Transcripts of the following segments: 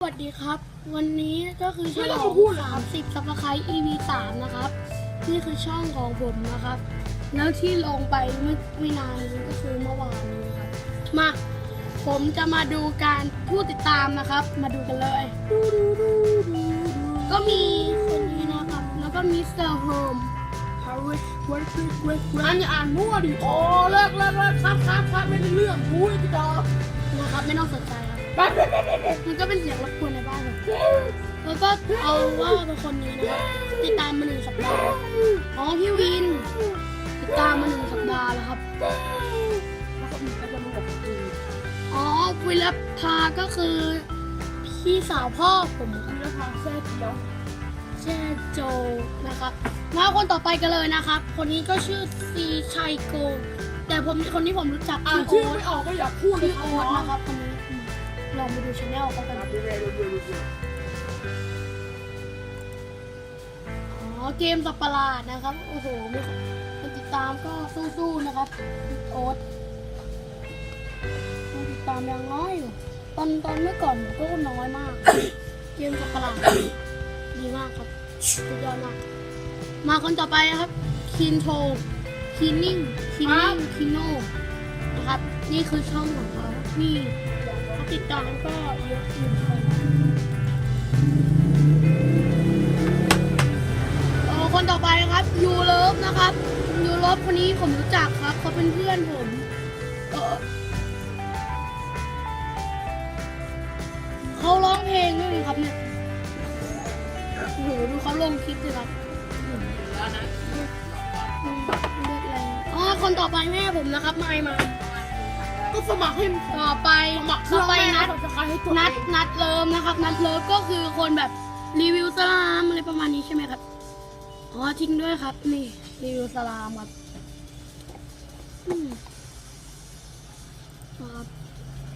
สวัสดีครับ วันนี้ก็คือฉลอง30ซับสไครต์ EP 3นะครับ นี่คือช่องของผมนะครับ แล้วที่ลงไปไม่ไม่นานนี้ก็คือเมื่อวานนี้ครับ มา ผมจะมาดูการผู้ติดตามนะครับ มาดูกันเลย ก็มีคนนี้นะครับ แล้วก็มิสเตอร์โฮมฮาร์วิสเวิร์ดเวิร์ดเวิร์ดอันอย่าอ่านมั่วดิโอ้เลิกเลิกเลิกครับครับครับไม่ได้เรื่องมุ้ยพี่ดอกนะครับไม่ต้องสนใจครับ ไปไปไปไปไปมันก็เป็นเสียงรบกวนในบ้านผมแล้วก็เอาว่าเป็นคนนี้นะครับติดตามมาหนึ่งสัปดาห์อ๋อพี่วิน ติดตามมาหนึ่งสัปดาห์แล้วครับแล้วก็มีกระจะมึงกับกูอ๋อวิลพาก็คือ พี่สาวพ่อผมครับมีแล้วทางแท้เขียวแช่โจนะครับมาคนต่อไปกันเลยนะครับ คนนี้ก็ชื่อซีชัยโก แต่ผมคนที่ผมรู้จักอ่านชื่ชื่ออโอ๊ตไม่ออกก็อย่าพูดชื่อนะโอ๊ตนะครับคนนี้ อืมลองไปดูช anel เขากันดูเร็วดูเร็วดูเร็วอ๋อเกมสับประหลาดนะครับ โอ้โหมีคนติดตามก็สู้ๆนะครับโอ๊ตคนติดตามยังน้อยอยู่ ตอนตอนเมื่อก่อนผมก็น้อยมาก เกมสับประหลาดดีมากครับสุดยอดมาก มาคนต่อไปนะครับ คินโทคินนิ่งคินนิ่งคินโนนะครับ นี่คือช่องของเขานี่เขา ติดตามก็เยอะอยู่ครับเออคนต่อไปนะครับยูเลิฟนะครับยูเลิฟคนนี้ผมรู้จักครับเขาเป็นเพื่อนผมเออเขาร้องเพลงด้วยนี่ครับเนี่ยโอ้โหดูเขาลงคลิปสิครับอืมเลือดแรงอ๋อคนต่อไปแม่ผมนะครับไม่มาก็ สมัครให้ต่อไปสมัครต่อไปนันัดดจะใครให้ตัวนัดนัดเลิมนะครับ นัดเลิฟก็คือคนแบบรีวิวสลามอะไรประมาณนี้ใช่ไหมครับอ๋อจริงด้วยครับ นี่รีวิวสลามครับอืมครับ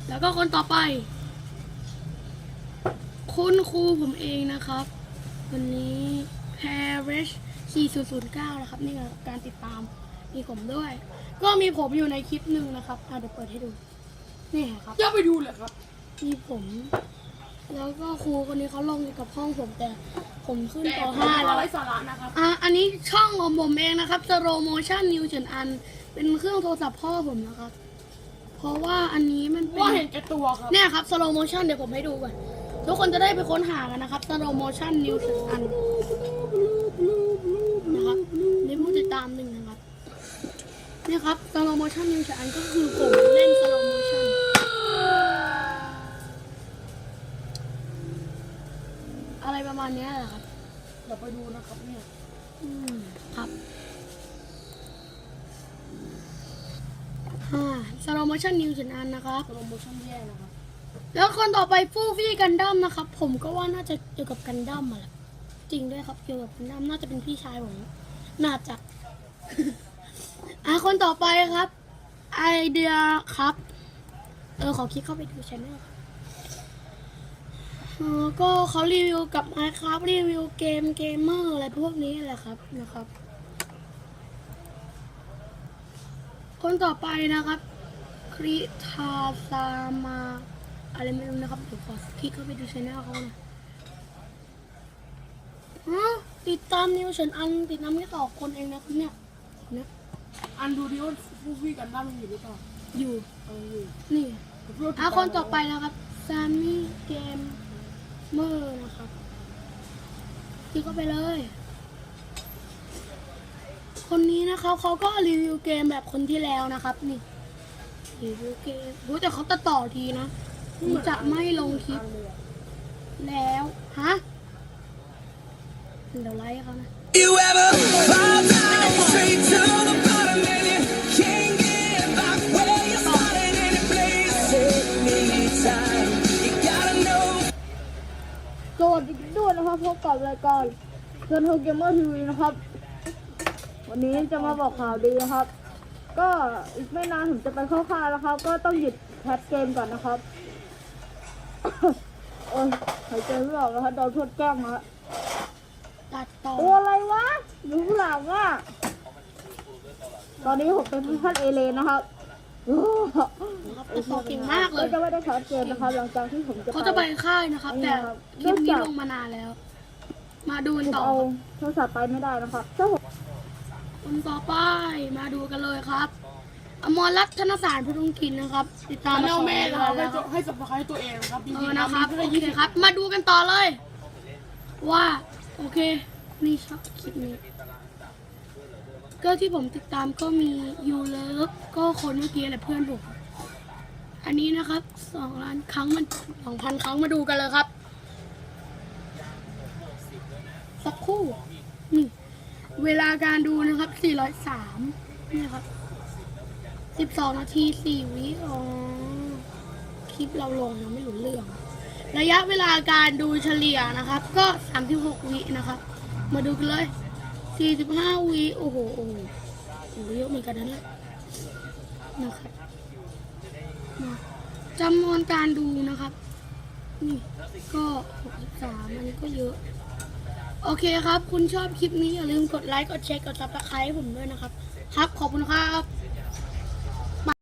แล้วก็คนต่อไป คุณครูผมเองนะครับ วันนี้ Parish 4009 นะครับ นี่คือการติดตาม มีผมด้วย ก็มีผมอยู่ในคลิปหนึ่งนะครับอะเดี๋ยวเปิดให้ดู นี่ครับอย่าไปดูเลยครับ มีผม แล้วก็ครูคนนี้เขาลงอยู่กับห้องผมแต่ ผมขึ้นแต่ปห้า .5 แล้ว ไร้สาระนะครับ อะอันนี้ช่องของผมเองนะครับ Slow Motion New เฉินอัน เป็นเครื่องโทรศัพท์พ่อผมนะครับ เพราะว่าอันนี้มันเป็นว่าเห็นแก่ตัวครับ เนี่ยครับ Slow Motion เดี๋ยวผมให้ดูก่อน ทุกคนจะได้ไปค้นหากันนะครับ Slow Motion New เฉินอันนะครับนี่ผู้ติดตามหนึ่งนะ ครับนี่ครับ Slow Motion New เฉินอันก็คือผมเล่น Slow Motion อะไรประมาณเนี้ยแหละครับเดี๋ยวไปดูนะครับเนี่ยอืมครับอ่าสโลโมชั่นนิวส์อันนะครับโปรโมชั่นแย่นะครับ แล้วคนต่อไปฟูฟี่กันดั้มนะครับ ผมก็ว่าน่าจะเกี่ยวกับกันดั้มอะแหละจริงด้วยครับเกี่ยวกับกันดั้มน่าจะเป็นพี่ชายผมน่าจะ อะคนต่อไปครับ ไอเดียครับ เออขอคลิกเข้าไปดูช anel ครับก็เขารีวิวกับ Minecraft รีวิวเกมเกมเมอร์อะไรพวกนี้แหละครับนะครับ คนต่อไปนะครับ คริทาซามาอะไรไม่รู้นะครับเดี๋ยวขอคลิกเข้าไปดูช anel เขาหน่อยฮะติดตามนิวฉันอันติดตามแค่สองคนเองนะครับเนี่ยเนี่ย อันดูดิว่าฟูฟี่กันได้มันอยู่หรือเปล่าอยู่ เอออยู่นี่ผมรู้อะคนต่อไปนะครับซามี่เกมเมอร์นะครับคลิกเข้าไปเลย คนนี้นะครับเขาก็รีวิวเกมแบบคนที่แล้วนะครับ นี่รีวิวเกมรู้แต่เขาตัดต่อทีนะผมจะไม่ลงคลิปอันเลยอะแล้วฮะเดี๋ยวไลค์เขานะ You ever สวัสดีด้วยนะครับพบกับรายการเพื่อนโฮเกมเมอร์ทีวีนะครับ วันนี้จะมาบอกข่าวดีนะครับ ก็อีกไม่นานผมจะไปเข้าค่ายแล้วครับ ก็ต้องหยุดแคสเกมก่อนนะครับโอ้ยหายใจไม่ออกแล้วครับโดนทวดแกล้งนะฮะตัดต่อตัวอะไรวะอยู่ข้างหลังอะตอนนี้ผมเป็นท่านเอเลนนะครับ ผครับแต่เขาเก่งมากเลก็ยจะไม่ได้ชัดเจนนะครับหลังจากที่ผมจะเขาจะไปค่ายนะครับ แต่คลิปนี้ลงมานานแล้ว มาดูกันผมต่อเอาโทรศัพท์ไปไม่ได้นะครับถ้าผมคนต่อไปมาดูกันเลยครับ อมรรัตน์ธนสารพุทธกินนะครับ ติดตามชาแนมาลสองแม่เดืนะอนครับให้แล้วครับให้สับสไครต์ตัวเองครับจเอริองๆนะครับมีโอเพื่อนเคยี่สิบครับ มาดูกันต่อเลย ว่า โอเค นี่ชอบคลิปนี้ก็ที่ผมติดตามก็มียูเลิฟ ก็คนเมื่อกี้แหละเพื่อนผมอันนี้นะครับสองล้านครั้งมันสองพันครั้งมาดูกันเลยครับ สักคู่นี่เวลาการดูนะครับ403นี่ครับ12นาที4วิอ๋อคลิปเราลงยังไม่รู้เรื่อง ระยะเวลาการดูเฉลี่ยนะครับ ก็36วินะครับ มาดูกันเลย45วิโอ้โหโอ้โหโอ้โหเยอะเหมือนกันนะเนี่ย นะครับมาจำนวนการดูนะครับ นี่ก็63อันนี้ก็เยอะ โอเคครับ คุณชอบคลิปนี้อย่าลืมกดไลค์ กดแชร์ กดซับสไครต์ผมด้วยนะครับ ครับ ขอบคุณครับ